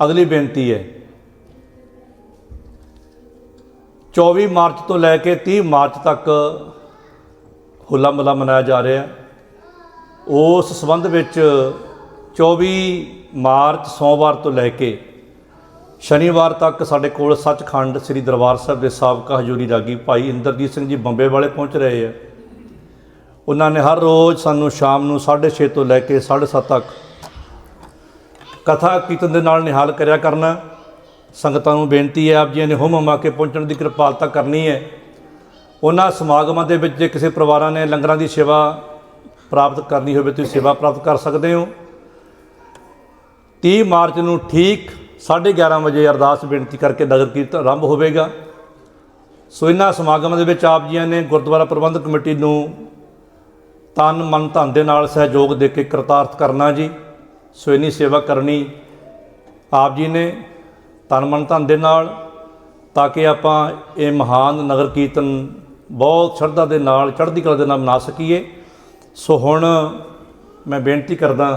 ਅਗਲੀ ਬੇਨਤੀ ਹੈ। 24 ਮਾਰਚ ਤੋਂ ਲੈ ਕੇ 30 ਮਾਰਚ ਤੱਕ ਹੋਲਾ ਮਹੱਲਾ ਮਨਾਇਆ ਜਾ ਰਿਹਾ ਉਸ ਸੰਬੰਧ ਵਿੱਚ 24 ਮਾਰਚ ਸੋਮਵਾਰ ਤੋਂ ਲੈ ਕੇ ਸ਼ਨੀਵਾਰ ਤੱਕ ਸਾਡੇ ਕੋਲ ਸੱਚਖੰਡ ਸ੍ਰੀ ਦਰਬਾਰ ਸਾਹਿਬ ਦੇ ਸਾਬਕਾ ਹਜ਼ੂਰੀ ਰਾਗੀ ਭਾਈ ਇੰਦਰਜੀਤ ਸਿੰਘ ਜੀ ਬੰਬੇ ਵਾਲੇ ਪਹੁੰਚ ਰਹੇ ਆ ਉਹਨਾਂ ਨੇ ਹਰ ਰੋਜ਼ ਸਾਨੂੰ ਸ਼ਾਮ ਨੂੰ 6:30 ਤੋਂ ਲੈ ਕੇ 7:30 ਤੱਕ ਕਥਾ ਕੀਰਤਨ ਦੇ ਨਾਲ ਨਿਹਾਲ ਕਰਿਆ ਕਰਨਾ। ਸੰਗਤਾਂ ਨੂੰ ਬੇਨਤੀ ਹੈ, ਆਪ ਜੀ ਨੇ ਹੁਮ ਹਮਾ ਕੇ ਪਹੁੰਚਣ ਦੀ ਕਿਰਪਾਲਤਾ ਕਰਨੀ ਹੈ। ਉਹਨਾਂ ਸਮਾਗਮਾਂ ਦੇ ਵਿੱਚ ਜੇ ਕਿਸੇ ਪਰਿਵਾਰਾਂ ਨੇ ਲੰਗਰਾਂ ਦੀ ਸੇਵਾ ਪ੍ਰਾਪਤ ਕਰਨੀ ਹੋਵੇ, ਤੁਸੀਂ ਸੇਵਾ ਪ੍ਰਾਪਤ ਕਰ ਸਕਦੇ ਹੋ। 30 ਮਾਰਚ ਨੂੰ ਠੀਕ 11:30 ਵਜੇ ਅਰਦਾਸ ਬੇਨਤੀ ਕਰਕੇ ਨਗਰ ਕੀਰਤਨ ਆਰੰਭ ਹੋਵੇਗਾ। ਸੋ ਇਹਨਾਂ ਸਮਾਗਮਾਂ ਦੇ ਵਿੱਚ ਆਪ ਜੀਆਂ ਨੇ ਗੁਰਦੁਆਰਾ ਪ੍ਰਬੰਧਕ ਕਮੇਟੀ ਨੂੰ ਤਨ ਮਨ ਧਨ ਦੇ ਨਾਲ ਸਹਿਯੋਗ ਦੇ ਕੇ ਕਰਤਾਰਥ ਕਰਨਾ ਜੀ। ਸੋ ਇੰਨੀ ਸੇਵਾ ਕਰਨੀ ਆਪ ਜੀ ਨੇ ਤਨ ਮਨ ਧਨ ਦੇ ਨਾਲ, ਤਾਂ ਕਿ ਆਪਾਂ ਇਹ ਮਹਾਨ ਨਗਰ ਕੀਰਤਨ ਬਹੁਤ ਸ਼ਰਧਾ ਦੇ ਨਾਲ, ਚੜ੍ਹਦੀ ਕਲਾ ਦੇ ਨਾਲ ਮਨਾ ਸਕੀਏ। ਸੋ ਹੁਣ ਮੈਂ ਬੇਨਤੀ ਕਰਦਾ